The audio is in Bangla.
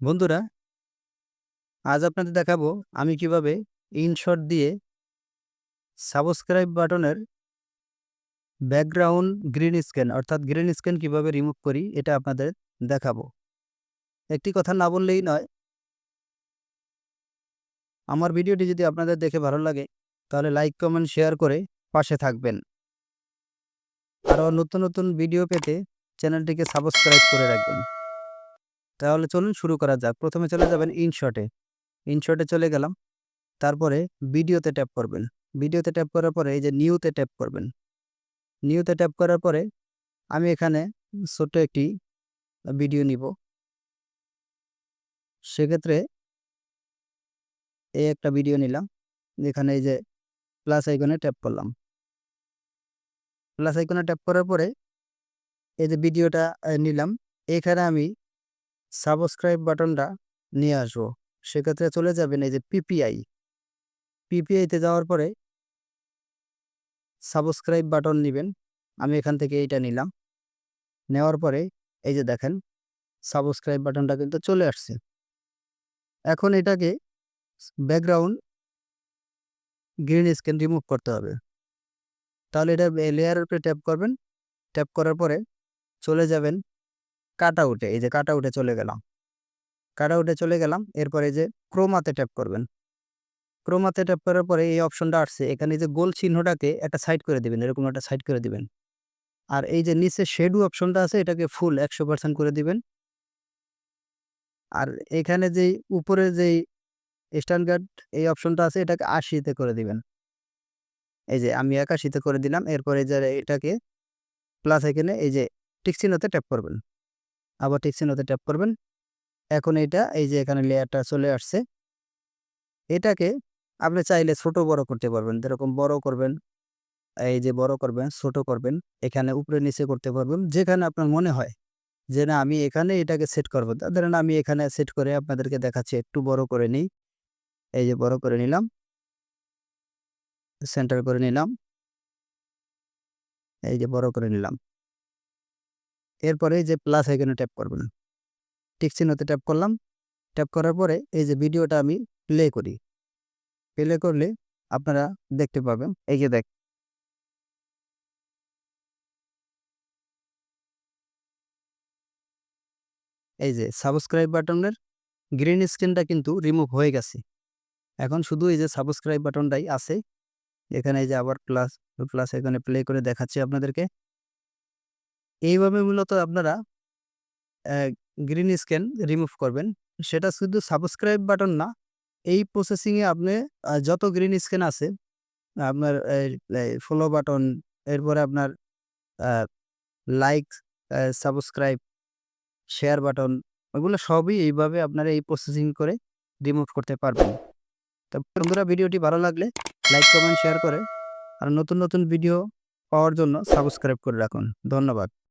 বন্ধুরা, আজ আপনাদের দেখাবো আমি কীভাবে ইনশট দিয়ে সাবস্ক্রাইব বাটনের ব্যাকগ্রাউন্ড গ্রিন স্ক্যান, অর্থাৎ গ্রিন স্ক্যান কীভাবে রিমুভ করি, এটা আপনাদের দেখাবো। একটি কথা না বললেই নয়, আমার ভিডিওটি যদি আপনাদের দেখে ভালো লাগে, তাহলে লাইক, কমেন্ট, শেয়ার করে পাশে থাকবেন। আরও নতুন নতুন ভিডিও পেতে চ্যানেলটিকে সাবস্ক্রাইব করে রাখবেন। তাহলে চলুন শুরু করা যাক। প্রথমে চলে যাবেন ইনশটে ইনশটে চলে গেলাম। তারপরে ভিডিওতে ট্যাপ করবেন। ভিডিওতে ট্যাপ করার পরে এই যে নিউতে ট্যাপ করবেন। নিউতে ট্যাপ করার পরে আমি এখানে ছোট্ট একটি ভিডিও নিব। সেক্ষেত্রে এই একটা ভিডিও নিলাম। এখানে এই যে প্লাস আইকনে ট্যাপ করলাম। প্লাস আইকনে ট্যাপ করার পরে এই যে ভিডিওটা নিলাম। এখানে আমি সাবস্ক্রাইব বাটনটা নিয়ে আসব। সেক্ষেত্রে চলে যাবেন এই যে পিপিআই পিপিআইতে যাওয়ার পরে সাবস্ক্রাইব বাটন নেবেন। আমি এখান থেকে এইটা নিলাম। নেওয়ার পরে এই যে দেখেন সাবস্ক্রাইব বাটনটা কিন্তু চলে আসছে। এখন এটাকে ব্যাকগ্রাউন্ড গ্রিন স্ক্রিন রিমুভ করতে হবে। তাহলে এটা লেয়ারের উপরে ট্যাপ করবেন। ট্যাপ করার পরে চলে যাবেন কাট আউটে এই যে কাট আউটে চলে গেলাম। কাট আউটে চলে গেলাম, এরপরে এই যে ক্রোমাতে ট্যাপ করবেন। ক্রোমাতে ট্যাপ করার পরে এই অপশনটা আসছে, এখানে যে গোল চিহ্নটাকে একটা সাইড করে দিবেন, এরকম একটা সাইড করে দিবেন। আর এই যে নিচে শেডু অপশনটা আছে, এটাকে ফুল একশো পার্সেন্ট করে দিবেন। আর এখানে যেই উপরে যেই স্ট্যান্ডার্ড এই অপশনটা আছে, এটাকে আশিতে করে দিবেন। এই যে আমি একাশিতে করে দিলাম, এরপরে যে এটাকে প্লাস এখানে এই যে টিকচিহ্নতে ট্যাপ করবেন। আবার টিকচিহ্নতে ট্যাপ করবেন। এখন এটা এই যে এখানে লেয়ারটা চলে আসছে। এটাকে আপনি চাইলে ছোট বড় করতে পারবেন। যেরকম বড় করবেন, এই যে বড় করবেন, ছোট করবেন, এখানে উপরে নিচে করতে পারবেন, যেখানে আপনার মনে হয় যে না, আমি এখানে এটাকে সেট করব। ধরেন আমি এখানে সেট করে আপনাদেরকে দেখাচ্ছি, একটু বড় করে নিই। এই যে বড় করে নিলাম। সেন্টার করে নিলাম। এই যে বড় করে নিলাম। এরপরে যে প্লাস এখানে ট্যাপ করবেন। টিক চিহ্নতে ট্যাপ করলাম। ট্যাপ করার পরে এই যে ভিডিওটা আমি প্লে করি। প্লে করলে আপনারা দেখতে পাবেন। এই যে দেখ এই যে সাবস্ক্রাইব বাটনের গ্রিন স্ক্রিনটা কিন্তু রিমুভ হয়ে গেছে। এখন শুধু এই যে সাবস্ক্রাইব বাটনটাই আছে। এখানে এই যে আবার প্লাস প্লাস এখানে প্লে করে দেখাচ্ছি আপনাদেরকে। এইভাবে মূলত আপনারা গ্রিন স্ক্যান রিমুভ করবেন। সেটা শুধু সাবস্ক্রাইব বাটন না, এই প্রসেসিংয়ে আপনি যত গ্রিন স্ক্যান আছে, আপনার ফলো বাটন এরপরে আপনার লাইক সাবস্ক্রাইব শেয়ার বাটন ওগুলো সবই এইভাবে আপনারা এই প্রসেসিং করে রিমুভ করতে পারবেন। তো বন্ধুরা, ভিডিওটি ভালো লাগলে লাইক কমেন্ট শেয়ার করে, আর নতুন নতুন ভিডিও পাওয়ার জন্য সাবস্ক্রাইব করে রাখুন। ধন্যবাদ।